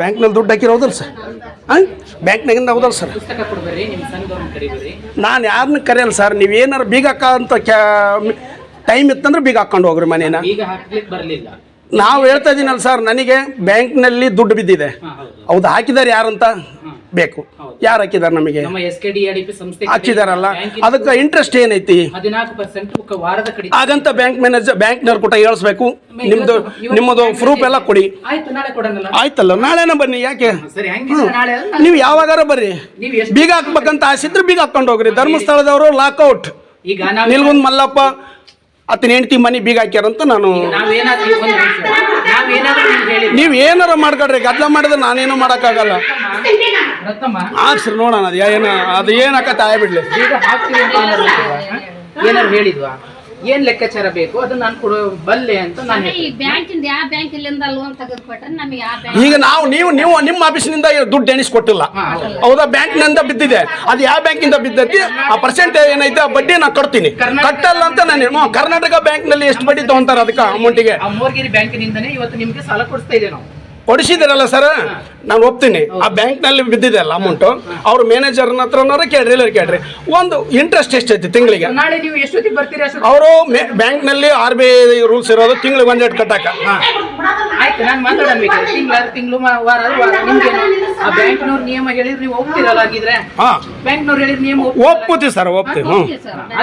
ಬ್ಯಾಂಕ್ನಲ್ಲಿ ದುಡ್ಡು ಹಾಕಿರೋದಲ್ಲ ಸರ್. ಹಾಂ ಬ್ಯಾಂಕ್ನಾಗಿಂದ ಹೌದಲ್ಲ ಸರ್. ನಾನು ಯಾರನ್ನ ಕರೆಯಲ್ಲ ಸರ್. ನೀವು ಏನಾರು ಬೀಗ ಹಾಕ ಅಂತ ಕ್ಯಾ ಟೈಮ್ ಇತ್ತಂದ್ರೆ ಬೀಗ ಹಾಕ್ಕೊಂಡು ಹೋಗ್ರಿ ಮನೇನ. ನಾವು ಹೇಳ್ತಾ ಇದ್ದೀನಲ್ಲ ಸರ್ ನನಗೆ ಬ್ಯಾಂಕ್ನಲ್ಲಿ ದುಡ್ಡು ಬಿದ್ದಿದೆ. ಹೌದು. ಹಾಕಿದ್ದಾರೆ ಯಾರಂತ? ಬೇಕು. ಯಾರು ಹಾಕಿದಾರೆ ನಮಗೆ? ಹಾಕಿದಾರಲ್ಲ. ಅದಕ್ಕೆ ಇಂಟ್ರೆಸ್ಟ್ ಏನೈತಿ? ಹಾಗಂತ ಬ್ಯಾಂಕ್ ಮ್ಯಾನೇಜರ್ ಬ್ಯಾಂಕ್ನವ್ರು ಕೂಡ ಹೇಳಿಸ್ಬೇಕು. ನಿಮ್ದು ನಿಮ್ಮದು ಪ್ರೂಫ್ ಎಲ್ಲ ಕೊಡಿ. ಆಯ್ತಲ್ಲ ನಾಳೆನ ಬನ್ನಿ ಯಾಕೆ? ನೀವು ಯಾವಾಗಾರ ಬರ್ರಿ. ಬೀಗ ಹಾಕ್ಬೇಕಂತ ಆಸಿದ್ರೆ ಬೀಗ ಹಾಕೊಂಡು ಹೋಗ್ರಿ. ಧರ್ಮಸ್ಥಳದವರು ಲಾಕ್ಔಟ್ ನಿಲ್ಗುಂದ್ ಮಲ್ಲಪ್ಪ ಆತನ ಹೆಂಡತಿ ಮನೆ ಬೀಗ ಹಾಕ್ಯಾರಂತ ನಾನು ನೀವು ಏನಾರ ಮಾಡ್ಕೊಡ್ರಿ. ಗದ್ದಲ ಮಾಡಿದ್ರೆ ನಾನೇನು ಮಾಡೋಕ್ಕಾಗಲ್ಲ. ಹಾಕ್ಸ್ರಿ ನೋಡೋಣ ಅದು ಏನು ಅದು ಏನು ಹಾಕತ್ತೆ ಆಯ್ಬಿಡ್ಲಿ ಈಗ ಹಾಕ್ತೀವಿ ಅಂತ ಏನಾದ್ರು ಹೇಳಿದ್ವಾ? ಏನಾದ್ರು ಹೇಳಿದ್ವಾ? ಏನ್ ಲೆಕ್ಕಾಚಾರ ಬೇಕು? ಅದನ್ನ ನಾನು ಕೊಡೋ ಬಲ್ಲೆ ಅಂತ ನಾನು ಈ ಬ್ಯಾಂಕಿಂದ ಯಾವ ಬ್ಯಾಂಕಿಲಿಂದ ಲೋನ್ ತೆಗೆದುಕೊಟ್ರೆ ನಮಗೆ ಬ್ಯಾಂಕ್ ಈಗ ನಾವು ನೀವು ನೀವು ನಿಮ್ಮ ಆಫೀಸಿನಿಂದ ದುಡ್ಡು ಎಣಿಸ್ಕೊಟ್ಟಿಲ್ಲ ಹೌದಾ. ಬ್ಯಾಂಕ್ನಿಂದ ಬಿದ್ದಿದೆ. ಅದು ಯಾವ ಬ್ಯಾಂಕಿಂದ ಬಿದ್ದೈತಿ? ಆ ಪರ್ಸೆಂಟ್ ಏನೈತೆ? ಆ ಬಡ್ಡಿ ನಾ ಕೊಡ್ತೀನಿ ಕಟ್ಟಲ್ಲ ಅಂತ ನಾನು ಕರ್ನಾಟಕ ಕರ್ನಾಟಕ ಬ್ಯಾಂಕ್ನಲ್ಲಿ ಎಷ್ಟು ಬಡ್ಡಿ ತಗೊಂತಾರೆ ಅದಕ್ಕೆ ಅಮೌಂಟಿಗೆ ಆ ಮೋರ್ಗಿರಿ ಬ್ಯಾಂಕಿನಿಂದನೇ ಇವತ್ತು ನಿಮ್ಗೆ ಸಾಲ ಕೊಡಿಸ್ತಾ ಇದೆ ನಾವು. ಕೊಡಿಸಿದಿರಲ್ಲ ಸರ್ ನಾನು ಒಪ್ತೀನಿ. ಆ ಬ್ಯಾಂಕ್ನಲ್ಲಿ ಬಿದ್ದಿದೆ ಅಲ್ಲ ಅಮೌಂಟು ಅವ್ರ ಮ್ಯಾನೇಜರ್ನ ಹತ್ರ ಕೇಳ್ರಿ ಇಲ್ಲ ಕೇಳ್ರಿ. ಒಂದು ಇಂಟ್ರೆಸ್ಟ್ ಎಷ್ಟೈತಿ ತಿಂಗಳಿಗೆ? ನಾಳೆ ನೀವು ಎಷ್ಟೊತ್ತಿಗೆ ಬರ್ತೀರಿ ಅಷ್ಟು ಅವರು ಬ್ಯಾಂಕ್ನಲ್ಲಿ ಆರ್ ಬಿ ಐ ರೂಲ್ಸ್ ಇರೋದು ತಿಂಗಳಿಗೆ ಒಂದೆರಡು ಕಟ್ಟಾಕ. ಆಯ್ತು ನಾನು ಮಾತಾಡಬೇಕು ತಿಂಗಳು ತಿಂಗಳು ವಾರ ವಾರ ನಿಮ್ಗೆ ಆ ಬ್ಯಾಂಕ್ನವ್ರ ನಿಯಮ ಹೇಳಿದ್ರೆ ನೀವು ಹೋಗ್ತಿರಲ್ಲ ಆಗಿದ್ರೆ ಹಾ. ಬ್ಯಾಂಕ್ನವ್ರು ಹೇಳಿದ್ರೆ ನಿಯಮ ಒಪ್ಪುತ್ತೆ ಸರ್ ಒಪ್ತೀವಿ ಹ್ಞೂ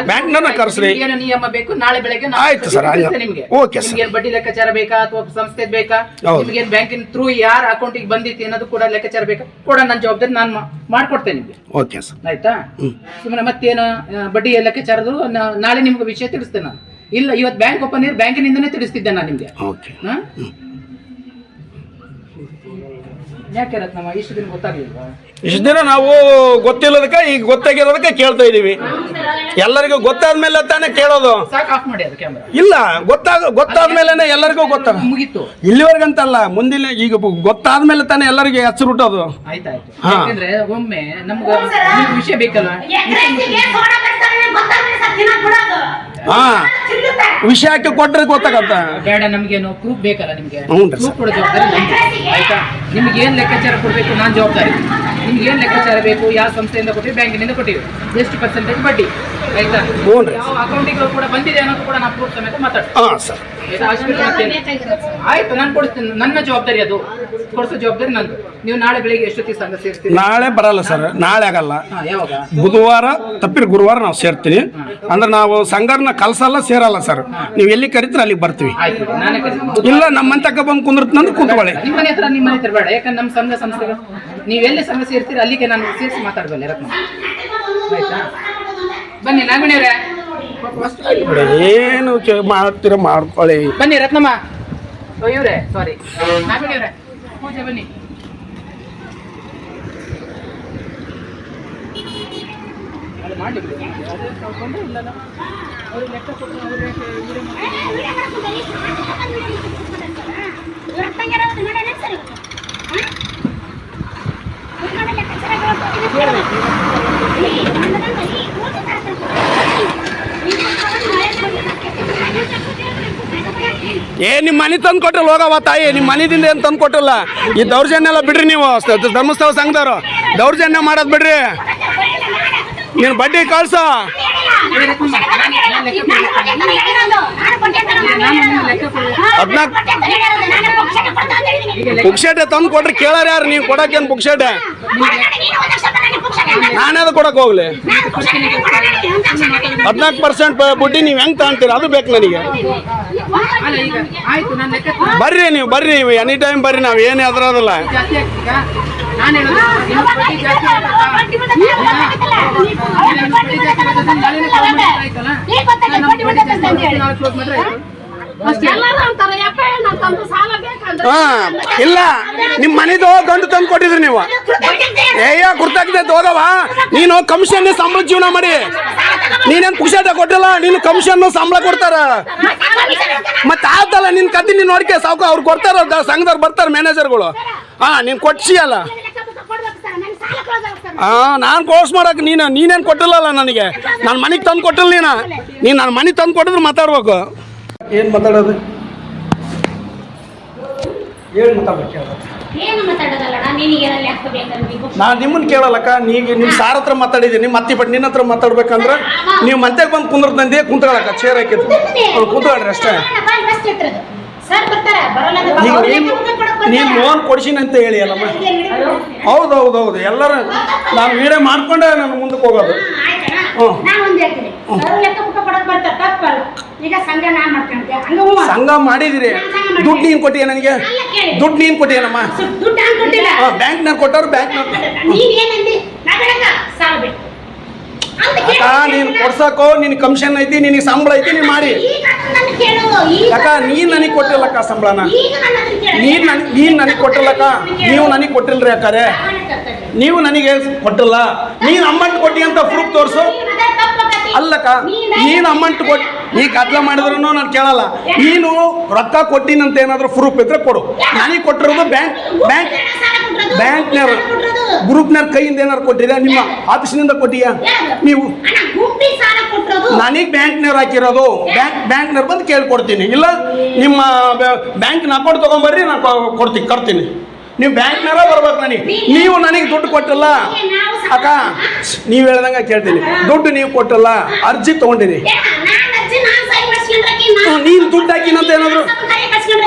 ಬ್ಯಾಂಕ್ನವ್ರನ್ನ ಕರೆಸ್ರಿ. ಏನು ನಿಯಮ ಬೇಕು ನಾಳೆ ಬೆಳಗ್ಗೆ ನಾನು ಆಯ್ತು ಸರ್, ನಿಮ್ಗೆ. Okay sir. ನಿಮ್ಗೆ ಬಡ್ಡಿ ಲೆಕ್ಕಾಚಾರ ಬೇಕಾ ಅಥವಾ ಸಂಸ್ಥೆ ಬೇಕಾ? ಹೌದು. ನಿಮ್ಗೆ ಬ್ಯಾಂಕಿನ ಥ್ರೂ ಯಾರ ಅಕೌಂಟಿಗೆ ಬಂದಿತ್ತು ಅನ್ನೋದು ಕೂಡ ಲೆಕ್ಕಾಚಾರ ಬೇಕಾ? ಕೂಡ ನನ್ನ ಜವಾಬ್ದಾರಿ ನಾನು ಮಾ- ಮಾಡ್ಕೊಡ್ತೇನೆ ನಿಮ್ಗೆ. Okay sir. ಆಯ್ತಾ? ಸುಮ್ಮನೆ ಮತ್ತೇನು ಆ, ಬಡ್ಡಿ ಲೆಕ್ಕಾಚಾರದು ನಾ- ನಾಳೆ ನಿಮ್ಗೆ ವಿಷಯ ತಿಳಿಸ್ತೇನೆ ನಾನು. ಇಲ್ಲ ಇವತ್ತು ಬ್ಯಾಂಕ್ ಓಪನ್ ಇರ್ ಬ್ಯಾಂಕಿನಿಂದನೇ ತಿಳಿಸ್ತಿದ್ದೆ ನಾನು ನಿಮ್ಗೆ. ಓಕೆ. ಹಾ? ಯಾಕೆ ರತ್ನಮ್ಮ ಇಷ್ಟು ದಿನ ಗೊತ್ತಾಗ್ಲಿಲ್ವಾ? ಇಷ್ಟು ದಿನ ನಾವು ಗೊತ್ತಿಲ್ಲದಕ್ಕೆ ಈಗ ಗೊತ್ತಾಗಿರೋದಕ್ಕೆ ಕೇಳ್ತಾ ಇದ್ದೀವಿ ಎಲ್ಲರಿಗೂ ಗೊತ್ತಾದ್ಮೇಲೆ ತಾನೇ ಕೇಳೋದು. ಇಲ್ಲ ಗೊತ್ತಾಗ ಗೊತ್ತಾದ್ಮೇಲೆ ಎಲ್ಲರಿಗೂ ಗೊತ್ತಾಗ ಇಲ್ಲಿವರೆಗಂತಲ್ಲ ಮುಂದಿನ ಈಗ ಗೊತ್ತಾದ್ಮೇಲೆ ತಾನೇ ಎಲ್ಲರಿಗೆ ಹೆಸರು ಹುಟ್ಟೋದು ಒಮ್ಮೆ ನಮ್ಗೆ ವಿಷಯ ಬೇಕಲ್ಲ ಹಾ. ವಿಷಯಕ್ಕೆ ಕೊಟ್ಟರೆ ಗೊತ್ತಾಗತ್ತ? ಬೇಡ ನಮ್ಗೇನು ಪ್ರೂಫ್ ಬೇಕಲ್ಲ ನಿಮ್ಗೆ. ಪ್ರೂಫ್ ಕೊಡೋ ಜವಾಬ್ದಾರಿ ಆಯ್ತಾ? ನಿಮ್ಗೆ ಏನ್ ಲೆಕ್ಕಾಚಾರ ಕೊಡ್ಬೇಕು ನಾನ್ ಜವಾಬ್ದಾರಿ. ನಿಮ್ಗೆ ಏನು ಲೆಕ್ಕಾಚಾರ ಬೇಕು ಯಾವ ಸಂಸ್ಥೆಯಿಂದ ಕೊಟ್ಟಿವಿ ಬ್ಯಾಂಕಿನಿಂದ ಕೊಟ್ಟಿವಿ ಎಷ್ಟು ಪರ್ಸೆಂಟೇಜ್ ಬಡ್ಡಿ? ಆಯ್ತಾ? ಹ್ಞೂ ರೀ ಯಾವ ಅಕೌಂಟಿಗೆ ಕೂಡ ಬಂದಿದೆ ಅನ್ನೋದು ಕೂಡ ನಾವು ಪ್ರೂಫ್ ಸಮೇತ ಮಾತಾಡ್ತೀವಿ. ಹಾಂ ಸರ್. ಆಯ್ತಾ? ಅಷ್ಟು ಬಿಟ್ಟು ಆಯ್ತು ನಾನು ಕೊಡ್ತೀನಿ ನನ್ನ ಜವಾಬ್ದಾರಿ ಅದು. ಕೊಡಿಸೋ ಜವಾಬ್ದಾರಿ ನಂದು. ನೀವು ನಾಳೆ ಬೆಳಿಗ್ಗೆ ಎಷ್ಟೊತ್ತಿಗೆ ಸಂಘ ಸೇರ್ತೀರಿ ನಾಳೆ ಬರಲ್ಲ ಸರ್. ನಾಳೆ? ಆಗಲ್ಲ. ಹಾ ಯಾವಾಗ? ಬುಧವಾರ ತಪ್ಪಿರ ಗುರುವಾರ ನಾವು ಸೇರ್ತೀನಿ. ಅಂದ್ರೆ ನಾವು ಸಂಘರ್ನ ಕಲ್ಸಲ್ಲ ಸೇರಲ್ಲ ಸರ್. ನೀವು ಎಲ್ಲಿ ಕರಿತೀರ ಅಲ್ಲಿಗೆ ಬರ್ತೀವಿ. ಆಯ್ತು ನಾನೇ ಕರೀತೀನಿ. ಇಲ್ಲ ನಮ್ಮಂತಕ್ಕ ಬಂದು ಕುಂದಿರ್ತಂದ್ರೆ ಕೂತ್ಕೊಳ್ಳಿ. ನಿಮ್ಮ ಮನೆ ಹತ್ರ ನಿಮ್ಮ ಮನೆ ಹತ್ರ ಬೇಡ. ಯಾಕಂದ್ರೆ ನಮ್ಮ ಸಂಘ ಸಂಸ್ಥೆಗಳು ನೀವೆಲ್ಲಿ ಸಂಘ ಸೇರ್ತೀರಿ ಅಲ್ಲಿಗೆ ನಾನು ಸೇರಿಸಿ ಮಾತಾಡ್ಬಲ್ಲೆ ರತ್ನ. ಆಯ್ತಾ? ಬನ್ನಿ ನಾಗುಣಿಯವ್ರೆ ಏನು ಚೆ- ಮಾಡ್ತೀರ ಮಾಡ್ಕೊಳ್ಳಿ. ಬನ್ನಿ ರತ್ನಮ್ಮ. ಇವ್ರೆ ಸಾರಿ ನಾಗುಣಿಯವ್ರೆ ಪೂಜೆ ಬನ್ನಿ. ಅದು ಮಾಡ್ಲಿ ಬಿಡಿ. ಅದು ತೊಂದ್ರೆ ಇಲ್ಲಲ್ಲ. ಅವ್ರಿಗೆ ಲೆಕ್ಕ ಕೊಟ್ಟು ಅವ್ರು ಯಾಕೆ ಇವರೇ ಮಾಡ್ತಾರೆ? ಏ ನಿಮ್ಮ ಮನೆ ತಂದು ಕೊಟ್ಟಿಲ್ಲ ಹೋಗವ ತಾಯಿ ನಿಮ್ಮ ಮನೆದಿಂದ ಏನು ತಂದು ಕೊಟ್ಟಿಲ್ಲ ಈ ದೌರ್ಜನ್ಯ ಎಲ್ಲ ಬಿಡ್ರಿ ನೀವು. ಧರ್ಮಸ್ಥಳ ಸಂಘದವ್ರು. ದೌರ್ಜನ್ಯ ಮಾಡೋದು ಬಿಡ್ರಿ. ನೀನು ಬಡ್ಡಿ ಕಳ್ಸ. ನಾನು ಪುಕ್ಷೇಟೆ ತಂದು ಕೊಟ್ರೆ ಕೇಳಾರ ಯಾರು? ನೀವು ಕೊಡಕ್ಕೇನು ಪುಕ್ಷೇಟೆ ನಾನೇದು ಕೊಡಕ್ಕೆ ಹೋಗ್ಲಿ. ಹದಿನಾಲ್ಕು ಪರ್ಸೆಂಟ್ ಬಡ್ಡಿ ನೀವು ಹೆಂಗೆ ತಗೊಂತೀರ? ಅದು ಬೇಕು ನನಗೆ. ಬರ್ರಿ ನೀವು ಬರ್ರಿ ನೀವು. ಎನಿ ಟೈಮ್ ಬರ್ರಿ ನಾವು ಏನು ಅದ್ರದಲ್ಲ ಹಾ? ಇಲ್ಲ. ನಿಮ್ಮ ಮನೆದು ಗಂಡು ತಂದು ಕೊಟ್ಟಿದ್ರಿ ನೀವು. ಏಯ್ಯ ಗುರ್ತಾಗಿದೆ ಹೋಗವ ನೀನು ಕಮಿಷನ್ ಸಂಬಳ ಜೀವನ ಮಾಡಿ. ನೀನೇನು ಪುಕ್ಷಾಟ ಕೊಟ್ಟಿಲ್ಲ ನೀನು ಕಮಿಷನ್ ಸಂಬಳ ಕೊಡ್ತಾರ. ಮತ್ತೆ ಆತಲ್ಲ ನಿನ್ ಕತ್ತಿ ನೀನ್ ನೋಡ್ಕೆ ಸಾಕು ಅವ್ರು ಕೊಡ್ತಾರ ಸಂಘದವ್ರು ಬರ್ತಾರೆ ಮ್ಯಾನೇಜರ್ಗಳು ಹಾ ನೀನ್ ಕೊಡ್ಸಿ ಅಲ್ಲ. ಹಾ ನಾನು ಕೋರ್ಸ್ ಮಾಡಕ್ಕೆ ನೀನು ನೀನೇನು ಕೊಟ್ಟಿಲ್ಲಲ್ಲ ನನಗೆ ನನ್ನ ಮನೆಗೆ ತಂದು ಕೊಟ್ಟಿಲ್ಲ ನೀನು ನೀನು ನನ್ನ ಮನೆಗೆ ತಂದು ಕೊಟ್ಟಿದ್ರೆ ಮಾತಾಡ್ಬೇಕು ಏನು ಮಾತಾಡೋದು ಏನು ಮಾತಾಡ್ಬೇಕು ನಾನು ನಿಮ್ಮನ್ನ ಕೇಳಲ್ಲಕ್ಕ ನೀಗ ನಿಮ್ಮ ಸಾರ್ ಹತ್ರ ಮಾತಾಡಿದ್ದೀನಿ ಮತ್ತೆ ಬಟ್ ನಿನ್ನ ಹತ್ರ ಮಾತಾಡ್ಬೇಕಂದ್ರೆ ನೀವು ಮತ್ತೆ ಬಂದು ಕುಂದ್ರದಂದೆ ಕುಂತ್ಕೊಳಕ ಚೇರ್ ಹಾಕಿದ್ರು ಕುಂತ್ಕೊಳ್ರಿ ಅಷ್ಟೇ ನೀನು. ನೀನು ಲೋನ್ ಕೊಡ್ಸಿನಿ ಅಂತ ಹೇಳಿ ಅಲ್ಲಮ್ಮ. ಹೌದು ಹೌದು ಹೌದು ಎಲ್ಲರೂ ನಾನು ವೀಡಿಯೋ ಮಾಡ್ಕೊಂಡೆ ನಾನು ಮುಂದಕ್ಕೆ ಹೋಗೋದು. ಸಂಘ ಮಾಡಿದಿರಿ. ದುಡ್ಡು ನೀನು ಕೊಟ್ಟಿಯ ನನಗೆ. ದುಡ್ಡು ನೀನು ಕೊಟ್ಟಿಯನಮ್ಮ ಬ್ಯಾಂಕ್ನಾಗ ಕೊಟ್ಟವ್ರು ಬ್ಯಾಂಕ್ನಾಗ ನೀನ್ ಏನಂದಿ ನಾ ಬೆಳಗ ಸಾಲ ಬೇಕು ಅಂತ ಕೇಳು. ಅಕ್ಕ ನೀನು ಕೊಡ್ಸಕ್ಕೋ ನಿನ್ ಕಮಿಷನ್ ಐತಿ ನಿನಗೆ ಸಂಬಳ ಐತಿ ನೀನು ಮಾಡಿ. ಅಕ್ಕ ನೀನ್ ನನಗೆ ಕೊಟ್ಟಿಲ್ಲಕ್ಕ ಸಂಬಳನ. ನೀನ್ ನನ್ ನೀನ್ ನನಗೆ ಕೊಟ್ಟಿಲ್ಲಕ್ಕ. ನೀವು ನನಗೆ ಕೊಟ್ಟಿಲ್ರಿ ಅಕ್ಕಾರೆ. ನೀವು ನನಗೆ ಕೊಟ್ಟಿಲ್ಲ. ನೀನ್ ಅಮೌಂಟ್ ಕೊಟ್ಟಿ ಅಂತ ಪ್ರೂಫ್ ತೋರಿಸು. ಅಲ್ಲಕ್ಕ, ನೀನ್ ಅಮೌಂಟ್ ಕೊಟ್ಟು ನೀ ಗದ್ದಲ ಮಾಡಿದ್ರು ನಾನು ಕೇಳಲ್ಲ. ನೀನು ರೊಕ್ಕ ಕೊಟ್ಟಿನಂತ ಏನಾದರೂ ಪ್ರೂಫ್ ಇದ್ರೆ ಕೊಡು. ನನಗೆ ಕೊಟ್ಟಿರೋದು ಬ್ಯಾಂಕ್ ಬ್ಯಾಂಕ್. ಬ್ಯಾಂಕ್ನವ್ರು, ಗ್ರೂಪ್ನವ್ರ ಕೈಯಿಂದ ಏನಾರು ಕೊಟ್ಟಿದ್ಯಾ? ನಿಮ್ಮ ಆಫೀಸ್ನಿಂದ ಕೊಟ್ಟಿಯಾ? ನೀವು. ನನಗೆ ಬ್ಯಾಂಕ್ನವ್ರು ಹಾಕಿರೋದು. ಬ್ಯಾಂಕ್ ಬ್ಯಾಂಕ್ನವ್ರು ಬಂದು ಕೇಳ್ಕೊಡ್ತೀನಿ. ಇಲ್ಲ, ನಿಮ್ಮ ಬ್ಯಾಂಕ್ನ ಅಕೌಂಟ್ ತೊಗೊಂಬರ್ರಿ, ನಾನು ಕೊಡ್ತೀನಿ ಕೊಡ್ತೀನಿ ನೀವು ಬ್ಯಾಂಕ್ನಾರ ಬರ್ಬೇಕು ನನಗೆ. ನೀವು ನನಗೆ ದುಡ್ಡು ಕೊಟ್ಟಿಲ್ಲ. ಅಕ್ಕ ನೀವು ಹೇಳ್ದಂಗೆ ಕೇಳ್ತೀನಿ. ದುಡ್ಡು ನೀವು ಕೊಟ್ಟಲ್ಲ ಅರ್ಜಿ ತಗೊಂಡಿರಿ. ನೀನ್ ದುಡ್ಡು ಹಾಕಿನಂತ ಏನಾದ್ರು?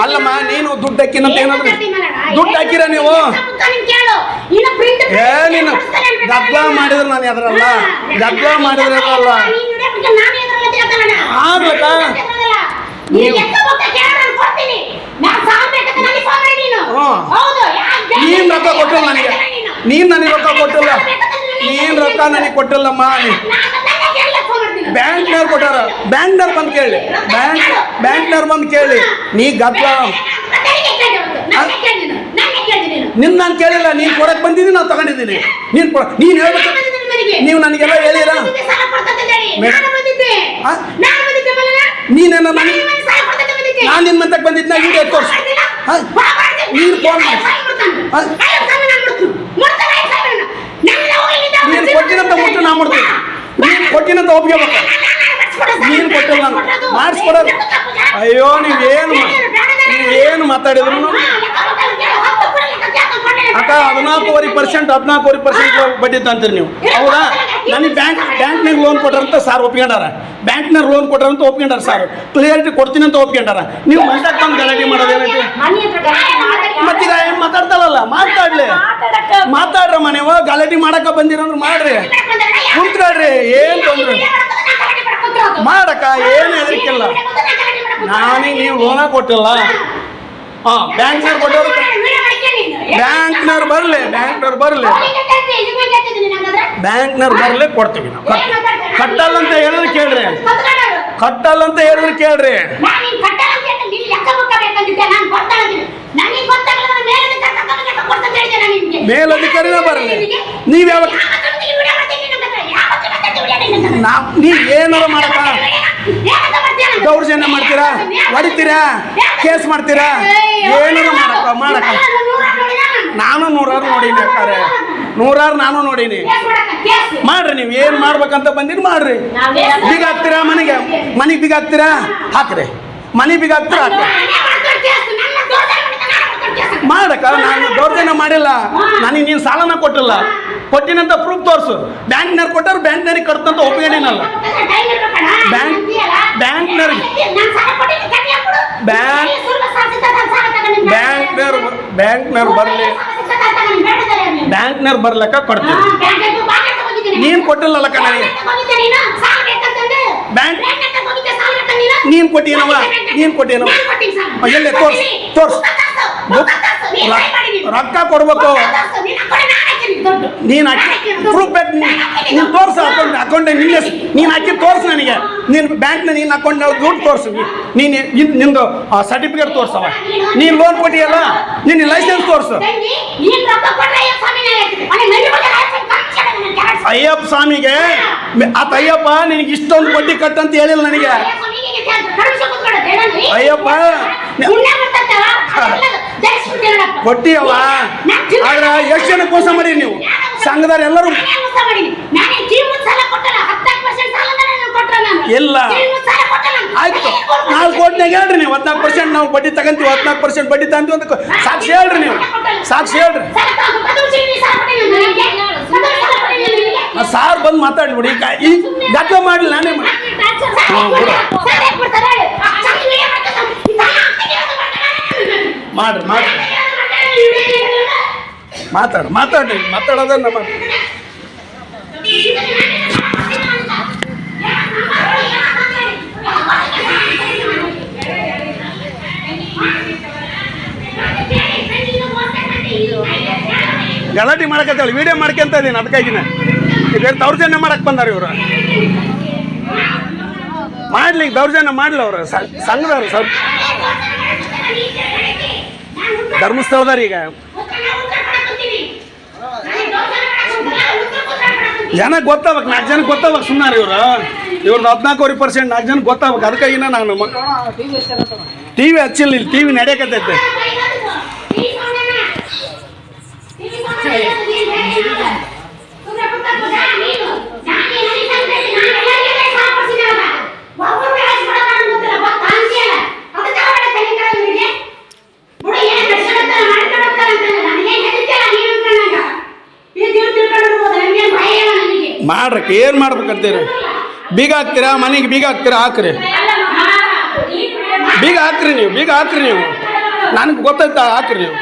ಅಲ್ಲಮ್ಮ ನೀನು ದುಡ್ಡು ಹಾಕಿನಂತ ಏನ್ ಏನಾದ್ರು? ದುಡ್ಡು ಹಾಕಿರ ನೀವು? ಏ ನೀನು ಗದ್ದಲ ಮಾಡಿದ್ರೆ ನಾನು ಎದರಲ್ಲ. ಗದ್ಲ ಮಾಡಿದ್ರೆ ಎದ್ರಲ್ಲ. ಆಗ್ಲಕ್ಕ? ನೀನ್ ರೊಕ್ಕ ಕೊಟ್ಟಿಲ್ಲ ನನಗೆ. ನೀನು. ನೀನ್ ನನಗೆ ರೊಕ್ಕ ಕೊಟ್ಟಿಲ್ಲ. ನೀನ್ ರೊಕ್ಕ ನನಗೆ ಕೊಟ್ಟಿಲ್ಲಮ್ಮ ನನ್ನ. ಬ್ಯಾಂಕ್ನವ್ರು ಕೊಟ್ಟಾರ ಬ್ಯಾಂಕ್ನವ್ರು ಬಂದು ಕೇಳಿ ಬ್ಯಾಂಕ್ ಬ್ಯಾಂಕ್ನವ್ರು ಬಂದು ಕೇಳಿ ನೀ ಗದ್ಲ ಕೇಳಿ ನೀನು. ಕೇಳಿಲ್ಲ ನೀನ್ ಕೊಡಕ್ ಬಂದಿದ್ದೀನಿ ನಾನು ತಗೊಂಡಿದ್ದೀನಿ ನೀನ್ ಕೊಡ ನೀನ್ ಹೇಳ್ಬೇಕು ಬಂದಿದ್ದೆ. ನೀವು ನನಗೆಲ್ಲ ಹೇಳಿರ ಬಂದಿದ್ದೆ, ಬಂದಿದ್ದೆ. ಬಂದಿದ್ದೆ. ನೀನೇನ ನಾನು ನನಗೆ ಬಂದಿದ್ದೆ. ನಾನು ನಿನ್ ಮಂತಕ್ಕೆ ಬಂದಿದ್ನ ವಿಡಿಯೋ ತೋರ್ಸು ಮಾಡ್ತೀನಿ. ನೀನು ಫೋನ್ ಮಾಡು. ಸಾಲ ಕೊಡ್ತಾನೆ. ಹಾ? ಸಾಲ ಕೊಡ್ತಾನೆ, ನಾನು ಮುಡ್ತೀನಿ. ಮುಡ್ತಾನೆ, ಆಯ್ತು ಸಾಲನ. ನನ್ನ ಹೋಗ್ಲಿಲ್ಲ, ನೀನ್ ಮುಡ್ತೀನಿ. ಕೊಟ್ಟಿನಂತ ಮುಟ್ಟು ನಾ ಮಾಡ್ತೀನಿ ನೀನ್ ಕೊಟ್ಟಿನಂತ ಒಪ್ಕೋಬೇಕ. ನೀನ್ ಕೊಟ್ಟಿಲ್ಲ ನಾನು ಮಾಡಿಸ್ಕೊಡೋದು. ಅಯ್ಯೋ ನೀವೇನು ನೀವೇನು ಮಾತಾಡಿದ್ರು ಅಕ್ಕ, ಹದಿನಾಲ್ಕೂವರೆ ಪರ್ಸೆಂಟ್ ಹದಿನಾಲ್ಕೂವರೆ ಪರ್ಸೆಂಟ್ ಬಡ್ಡಿ ತಂತೀರಿ ನೀವು. ಹೌದಾ? ನನಗೆ ಬ್ಯಾಂಕ್ ಬ್ಯಾಂಕ್ನಾಗ ಲೋನ್ ಕೊಟ್ಟಾರಂತ ಸಾರ್ ಒಪ್ಕೊಂಡಾರ ಬ್ಯಾಂಕ್ನಾಗ ಲೋನ್ ಕೊಟ್ಟಾರಂತ ಒಪ್ಕೊಂಡಾರ ಸಾರ್. ಕ್ಲಿಯರಿಟಿ ಕೊಡ್ತೀನಿ ಅಂತ ಒಪ್ಕೊಂಡಾರ ನೀವು ಮನ್ಸಾಗ ತಂದು ಗಲಾಟೆ ಮಾಡೋದೇನೈತಿ ಮತ್ತೆ ಏನು ಮಾತಾಡ್ತಾಳಲ್ಲ ಮಾಡಕ್ಕೆ ಮತ್ತೀಗ ಏನ್ ಮಾತಾಡ್ತಾರಲ್ಲ ಮಾತಾಡ್ಲಿ. ಮಾತಾಡ್ರ ಮನೆಯವ ಗಲಾಟೆ ಮಾಡಕ ಬಂದಿರಂದ್ರೆ ಮಾಡ್ರಿ. ಕುಂತ್ಕೊಳ್ರಿ ಏನು ತೊಂದ್ರೆ? ಮಾಡಕ್ಕ ಏನು ಹೆದರಿಕಿಲ್ಲ ನಾನೇ ನೀವು ಲೋನ ಕೊಟ್ಟಿಲ್ಲ. ಹಾಂ. ಬ್ಯಾಂಕ್ನಾಗ ಕೊಟ್ಟವ್ರು ಬ್ಯಾಂಕ್ನವ್ರು ಬರಲಿ ಬ್ಯಾಂಕ್ನವ್ರು ಬರಲಿ. ಬ್ಯಾಂಕ್ನವ್ರು ಬರಲಿ, ಕೊಡ್ತೀವಿ ನಾವು. ಕಟ್- ಕಟ್ಟಲ್ಲ ಅಂತ ಹೇಳಿದ್ರೆ ಕೇಳ್ರಿ. ಕಟ್ಟಲ್ಲ ಅಂತ ಹೇಳಿದ್ರೆ ಕೇಳ್ರಿ. ಮೇಲಧಿಕಾರಿನ ಬರಲಿ. ನೀವ್ ಯಾವ ನಾವ್ ಏನಾರ ಮಾಡಕ್ಕ ದೌರ್ಜನ್ಯ ಮಾಡ್ತೀರಾ? ಹೊಡಿತೀರಾ? ಕೇಸ್ ಮಾಡ್ತೀರಾ? ಏನಾರ ಮಾಡಪ್ಪ? ಮಾಡಕ್ಕ. ನಾನು ನೂರಾರು ನೋಡೀನಿ ಅಕ್ಕಾರೆ. ನೂರಾರು ನಾನು ನೋಡೀನಿ. ಮಾಡ್ರಿ ನೀವು, ಏನು ಮಾಡ್ಬೇಕಂತ ಬಂದಿರಿ ಮಾಡ್ರಿ. ಬೀಗ ಹಾಕ್ತೀರಾ ಮನೆಗೆ? ಮನೆಗೆ ಬೀಗ ಹಾಕ್ತೀರಾ? ಹಾಕ್ರಿ. ಮನೆ ಬೀಗ ಹಾಕ್ತೀರಾ? ಹಾಕ್ರಿ. ಮಾಡಕ್ಕ, ನಾನು ದೌರ್ಜನ್ಯ ಮಾಡಿಲ್ಲ. ನನಗೆ ನೀನು ಸಾಲನ ಕೊಟ್ಟಿಲ್ಲ. ಕೊಟ್ಟಿನಂತ ಪ್ರೂಫ್ ತೋರಿಸು. ಬ್ಯಾಂಕ್ನವ್ರು ಕೊಟ್ಟರು ಬ್ಯಾಂಕ್ನವ್ರಿಗೆ ಕಟ್ತಂತ ಒಪ್ಪಿಕೊಂಡಿನಲ್ಲ ಬ್ಯಾಂಕ್ ಬ್ಯಾಂಕ್ನವ್ರಿಗೆ ಬ್ಯಾಂಕ್ ಬ್ಯಾಂಕ್ನವ್ರು ಬ್ಯಾಂಕ್ನವ್ರು ಬರಲಿ. ಬ್ಯಾಂಕ್ನವ್ರು ಬರ್ಲಕ್ಕ ಕೊಡ್ತೀನಿ ನೀನ್ ಕೊಟ್ಟಿಲ್ಲಲ್ಲಕ್ಕ ನನಗೆ ಬ್ಯಾಂಕ್ ನೀನ್ ಕೊಟ್ಟಿನವ? ನೀನ್ ಕೊಟ್ಟಿನವ? ಎಲ್ಲೇ ತೋರ್ಸ್ ತೋರ್ಸ್. ರೊಕ್ಕ ಕೊಡ್ಬೇಕು. ನೀನ್ ಹಾಕಿ ಪ್ರೂಫ್ ಬೇಕು. ನೀನು ತೋರ್ಸು ಅಕೌಂಟ್ ಅಕೌಂಟ್ ನಿನ್ನ ನೀನು ಹಾಕಿ ತೋರ್ಸು ನನಗೆ. ನೀನು ಬ್ಯಾಂಕ್ನ ನೀನು ಅಕೌಂಟ್ ದುಡ್ಡು ತೋರ್ಸು. ನೀನು ಇದ್ ನಿಂದು ಸರ್ಟಿಫಿಕೇಟ್ ತೋರ್ಸವ. ನೀನು ಲೋನ್ ಕೊಟ್ಟಿಯಲ್ಲ ನಿನ್ನ ಲೈಸೆನ್ಸ್ ತೋರ್ಸು. ಅಯ್ಯಪ್ಪ ಸ್ವಾಮಿಗೆ ಆತ ಅಯ್ಯಪ್ಪ ನಿನಗೆ ಇಷ್ಟೊಂದು ಬಡ್ಡಿ ಕಟ್ಟಂತ ಹೇಳಿಲ್ಲ ನನಗೆ. ಅಯ್ಯಪ್ಪ. ಕೊಟ್ಟಿಯವ ಆದ್ರೆ ಎಷ್ಟು ಜನಕ್ಕೆ ಮೋಸ ಮಾಡಿ ನೀವು. ಸಂಘದವ್ರು ಎಲ್ಲರೂ. ಇಲ್ಲ. ಆಯ್ತು. ಕೋರ್ಟ್ನಾಗ ನೀಟ್ನಾಗ ಹೇಳ್ರಿ ನೀವು. ಹದಿನಾಲ್ಕು ಪರ್ಸೆಂಟ್ ನಾವು ಬಡ್ಡಿ ತಗಂತೀವಿ. ಹದಿನಾಲ್ಕು ಪರ್ಸೆಂಟ್ ಬಡ್ಡಿ ತಗಂತೀವಿ ಅಂತ ಸಾಕ್ಷಿ ಹೇಳ್ರಿ ನೀವು. ಸಾಕ್ಷಿ ಹೇಳ್ರಿ. ಸಾರ್ ಬಂದು ಮಾತಾಡ್ಬಿಡಿ ಈಗ ಈ ದಾಖಲೆ ಮಾಡಲಿ? ನಾನೇ ಮಾಡಿ ಮಾಡ್ರಿ ಮಾಡ್ರಿ. ಮಾತಾಡ್ರಿ ಮಾತಾಡ್ರಿ ಮಾತಾಡೋದನ್ನ ನಮ್ಮ ಗಲಾಟೆ ಮಾಡಕತ್ತೇಳಿ ವಿಡಿಯೋ ಮಾಡ್ಕೊಂತ ಇದೀನಿ ಅದಕ್ಕಾಗಿನ ಈಗ ದೌರ್ಜನ್ಯ ಮಾಡಕ್ ಬಂದಾರ ಇವರು. ಮಾಡ್ಲಿ, ದೌರ್ಜನ್ಯ ಮಾಡ್ಲಿ ಅವ್ರು ಸಂಘದವ್ರು ಸ್ವಲ್ಪ. ಧರ್ಮಸ್ಥಳದಾರ ಈಗ. ಜನ ಗೊತ್ತಾಗ್ಬೇಕು, ನಾಲ್ಕು ಜನಕ್ಕೆ ಗೊತ್ತಾಗ್ಬೇಕು ಸುಮ್ಮನೆ ಇವರು. ಇವ್ರದ್ದು ಹದಿನಾಲ್ಕೂವರೆ ಪರ್ಸೆಂಟ್ ನಾಲ್ಕು ಜನಕ್ಕೆ ಗೊತ್ತಾಗ್ಬೇಕು. ಅದಕ್ಕಾಗಿನ ನಾನು ಟಿ ವಿ ಹಚ್ಚಿಲ್ಲ ಇಲ್ಲಿ ಟಿ ವಿ ನಡೆಯಕತ್ತೈತೆ ಮಾಡ್ರಕ್ಕೆ? ಏನು ಮಾಡ್ಬೇಕಂತೀರಿ? ಬೀಗ ಹಾಕ್ತೀರಾ? ಮನೆಗೆ ಬೀಗ ಹಾಕ್ತೀರಾ? ಹಾಕ್ರಿ. ಬೀಗ ಹಾಕ್ರಿ ನೀವು, ಬೀಗ ಹಾಕ್ರಿ ನೀವು. ನನಗೆ ಗೊತ್ತಾಯ್ತಾ? ಹಾಕ್ರಿ ನೀವು.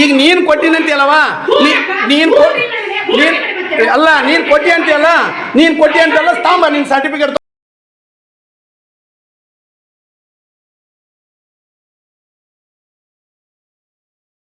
ಈಗ ನೀನು ಕೊಟ್ಟಿನಂತೀಯಲ್ಲವಾ? ನೀನು ನೀನು ಅಲ್ಲ, ನೀನು ಕೊಟ್ಟಿ ಅಂತೀಯಲ್ಲ? ನೀನು ಕೊಟ್ಟಿ ಅಂತಲ್ಲ ತಾಂಬ ನಿನ್ನ ಸರ್ಟಿಫಿಕೇಟ್